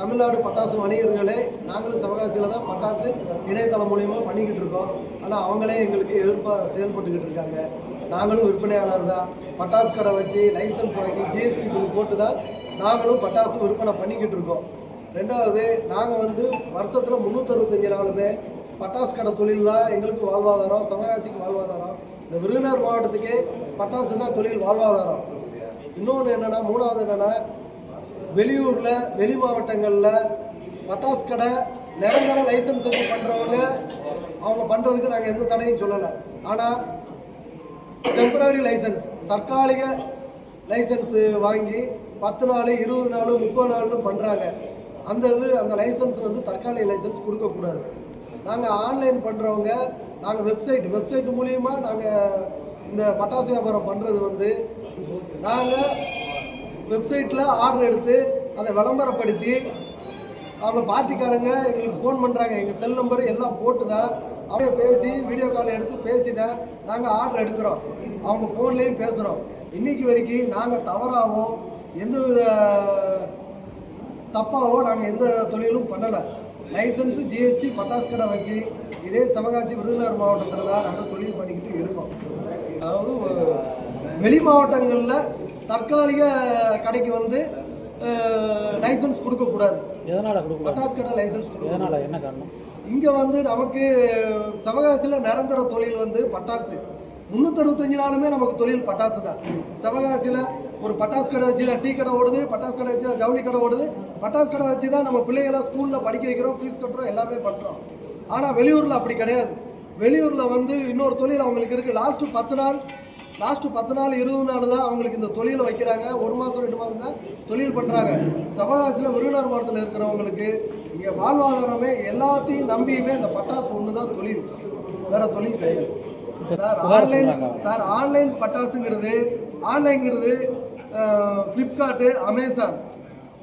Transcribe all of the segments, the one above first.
தமிழ்நாடு பட்டாசு வணிகர்களே நாங்களும் சிவகாசியில் தான் பட்டாசு இணையதளம் மூலியமா பண்ணிக்கிட்டு இருக்கோம். ஆனால் அவங்களே எங்களுக்கு எதிர்ப்பாக செயல்பட்டுக்கிட்டு இருக்காங்க. நாங்களும் விற்பனையாளர் தான். பட்டாசு கடை வச்சு லைசன்ஸ் வாங்கி ஜிஎஸ்டி பில் போட்டு தான் நாங்களும் பட்டாசு விற்பனை பண்ணிக்கிட்டு இருக்கோம். ரெண்டாவது நாங்கள் வந்து வருஷத்தில் முந்நூற்றறுபத்தஞ்சு நாளுமே பட்டாசு கடை தொழில் தான் எங்களுக்கு வாழ்வாதாரம் சிவகாசிக்கு வாழ்வாதாரம். இந்த விருதுநகர் மாவட்டத்துக்கே பட்டாசு தான் தொழில் வாழ்வாதாரம். இன்னொன்று என்னென்னா மூணாவது என்னென்னா வெளியூரில் வெளி மாவட்டங்களில் பட்டாசு கடை நிரந்தர லைசன்ஸ் வச்சு பண்ணுறவங்க அவங்க பண்ணுறதுக்கு நாங்கள் எந்த தடையும் சொல்லலை. ஆனால் டெம்பரரி லைசன்ஸ் தற்காலிக லைசன்ஸு வாங்கி பத்து நாள் இருபது நாள் முப்பது நாள்னு பண்ணுறாங்க அந்த இது அந்த லைசன்ஸ் வந்து தற்காலிக லைசன்ஸ் கொடுக்கக்கூடாது நாங்கள் ஆன்லைன் பண்ணுறவங்க நாங்கள் வெப்சைட் வெப்சைட் மூலியமாக நாங்கள் இந்த பட்டாசு வியாபாரம் பண்ணுறது வந்து நாங்கள் வெப்சைட்டில் ஆர்டர் எடுத்து அதை விளம்பரப்படுத்தி அவங்க பார்ட்டிக்காரங்க எங்களுக்கு ஃபோன் பண்ணுறாங்க எங்கள் செல் நம்பர் எல்லாம் போட்டு தான் அவங்க பேசி வீடியோ கால் எடுத்து பேசி தான் நாங்கள் ஆர்டர் எடுக்கிறோம். அவங்க ஃபோன்லேயும் பேசுகிறோம் இன்னைக்கு வரைக்கும் நாங்கள் தவறாகவும் எந்த வித தப்பாகவும் நாங்கள் எந்த தொழிலும் பண்ணலை. லைசன்ஸு ஜிஎஸ்டி பட்டாசு கடை வச்சு இதே சிவகாசி விருதுநகர் மாவட்டத்தில் தான் நாங்கள் தொழில் பண்ணிக்கிட்டு இருக்கோம். அதாவது வெளி மாவட்டங்களில் தற்காலிக கடைக்கு வந்து லைசன்ஸ் கொடுக்கக்கூடாது. எதனால் கொடுக்கல பட்டாசு கடை லைசன்ஸ் கொடுக்க எதனால்? என்ன காரணம்? இங்கே வந்து நமக்கு சிவகாசியில் நிரந்தர தொழில் வந்து பட்டாசு. முந்நூற்றறுபத்தஞ்சு நாளுமே நமக்கு தொழில் பட்டாசு தான். சிவகாசியில் ஒரு பட்டாசு கடை வச்சு டீ கடை ஓடுது பட்டாசு கடை வச்சு ஜவுளி கடை ஓடுது. பட்டாசு கடை வச்சு தான் நம்ம பிள்ளைகளை ஸ்கூலில் படிக்க வைக்கிறோம் ஃபீஸ் கட்டுறோம் எல்லாமே பண்ணுறோம் ஆனால் வெளியூரில் அப்படி கிடையாது. வெளியூரில் வந்து இன்னொரு தொழில் அவங்களுக்கு இருக்குது லாஸ்ட்டு பத்து நாள் லாஸ்ட்டு பத்து நாள் இருபது நாள் தான் அவங்களுக்கு இந்த தொழிலை வைக்கிறாங்க. ஒரு மாதம் ரெண்டு மாதம் தான் தொழில் பண்ணுறாங்க சிவகாசியில் விருதுநகர் மாவட்டத்தில் இருக்கிறவங்களுக்கு இங்கே வாழ்வாதாரமே எல்லாத்தையும் நம்பியுமே இந்த பட்டாசு ஒன்று தான் தொழில். வேற தொழில் கிடையாது. Sir online. சார் ஆன்லைன் பட்டாசுங்கிறது ஆன்லைன்ங்கிறது ஃப்ளிப்கார்ட்டு அமேசான்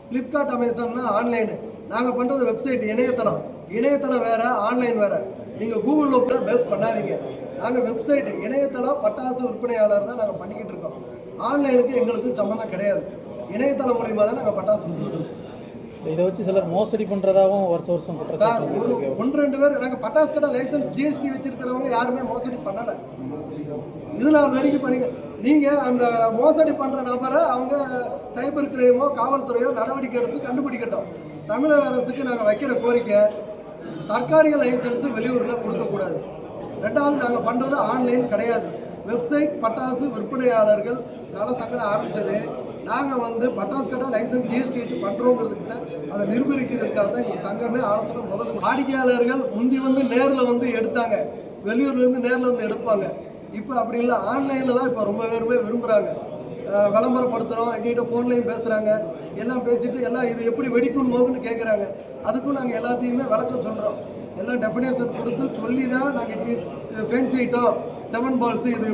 ஃப்ளிப்கார்ட் அமேசான்னா ஆன்லைனு நாங்கள் பண்ணுறது வெப்சைட் இணையதளம். இணையதளம் வேற ஆன்லைன் வேற. நீங்கள் கூகுளில் கூட பேஸ் பண்ணாதீங்க. நாங்கள் வெப்சைட் இணையதளம் பட்டாசு விற்பனையாளர் தான் நாங்கள் பண்ணிக்கிட்டு இருக்கோம். ஆன்லைனுக்கு எங்களுக்கும் சம்மந்தம் கிடையாது. இணையதளம் மூலியமாக தான் நாங்கள் பட்டாசு விற்றுக்கிட்டு இருக்கோம். இதை வச்சு சிலர் மோசடி பண்ணுறதாகவும் வருஷம் வருஷம் சார் ஒரு. ஒன்று ரெண்டு பேர் நாங்கள் பட்டாசு கடை லைசன்ஸ் ஜிஎஸ்டி வச்சிருக்கிறவங்க யாருமே மோசடி பண்ணலை. இது நாள் வரைக்கும் பண்ணீங்க நீங்கள் அந்த மோசடி பண்ணுற நபரை அவங்க சைபர் கிரைமோ காவல்துறையோ நடவடிக்கை எடுத்து கண்டுபிடிக்கட்டும். தமிழக அரசுக்கு நாங்கள் வைக்கிற கோரிக்கை தற்காலிக லைசன்ஸு வெளியூரில் கொடுக்கக்கூடாது. ரெண்டாவது நாங்கள் பண்ணுறது ஆன்லைன் கிடையாது. வெப்சைட் பட்டாசு விற்பனையாளர்கள் நல சங்கடம் ஆரம்பித்தது நாங்கள் வந்து பட்டாசு கடை லைசன்ஸ் ஜிஎஸ்டி வச்சு பண்ணுறோங்கிறதுக்கிட்ட அதை நிரூபிக்கிறதுக்காக தான் எங்கள் சங்கமே ஆலோசனை முதல் வாடிக்கையாளர்கள் முந்தி வந்து நேரில் வந்து எடுத்தாங்க. வெளியூர்லேருந்து நேரில் வந்து எடுப்பாங்க. இப்போ அப்படி இல்லை. ஆன்லைனில் தான் இப்போ ரொம்ப பேருமே விரும்புகிறாங்க விளம்பரப்படுத்துகிறோம் எங்ககிட்ட ஃபோன்லேயும் பேசுகிறாங்க எல்லாம் பேசிட்டு எல்லாம் இது எப்படி வெடிக்கும் போகுன்னு கேட்குறாங்க அதுக்கும் நாங்கள் எல்லாத்தையுமே விளக்கம் சொல்கிறோம் எல்லாம் டெஃபினேஷன் கொடுத்து சொல்லி தான் நாங்கள் இப்படி ஃபென்ஸ் ஐட்டம். செவன் பால்ஸு இது